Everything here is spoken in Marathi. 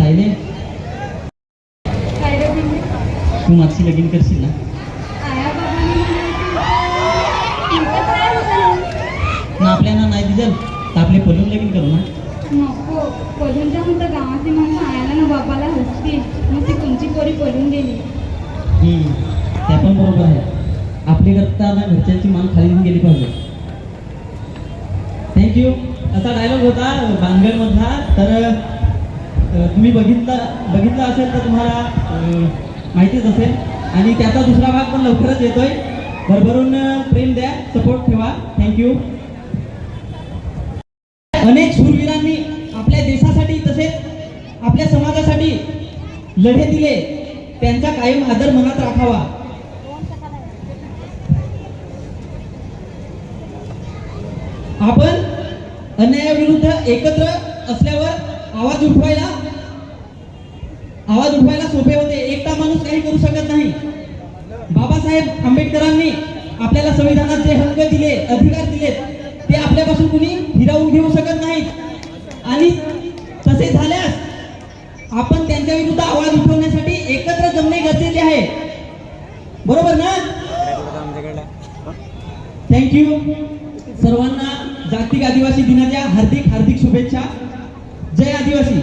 सायले तू माझी लगीन करशील ना? आपल्याला नाही दिलं. तर आपले पलून लगीन करू ना. नको. पळून जाऊन तर गावाची माणसं आयाला ना बाबाला हसतील. मग ती कोणची पोरी पळून गेली. हम्म, ते पण बरोबर आहे. आपली करता ना घरच्यांची मान खाली गेली पाहिजे. थँक्यू असा डायलॉग होता बांधगडमधला तर तुम्ही बघितला बघितला असेल तर तुम्हाला माहितीच असेल. आणि त्याचा दुसरा भाग पण लवकरच येतोय. भरभरून प्रेम द्या सपोर्ट ठेवा. थँक्यू अनेक शूरवीरांनी आपल्या देशासाठी तसेच आपल्या समाजासाठी लढे दिले. त्यांचा कायम आदर मनात राखावा. आपण अन्यायाविरुद्ध एकत्र असल्यावर आवाज उठवायला आवाज उठवायला सोपे होते. एकटा माणूस काही करू शकत नाही. बाबासाहेब आंबेडकरांनी आपल्याला संविधानात जे हक्क दिले अधिकार दिले ते आपल्यापासून कुणी हिरावून घेऊ शकत नाहीत. आणि तसे झाल्यास आपण त्यांच्या विरुद्ध आवाज उठवण्यासाठी एकत्र जमणे गरजेचे आहे. बरोबर ना? थँक्यू सर्वांना जागतिक आदिवासी दिनाच्या हार्दिक हार्दिक शुभेच्छा. जय आदिवासी.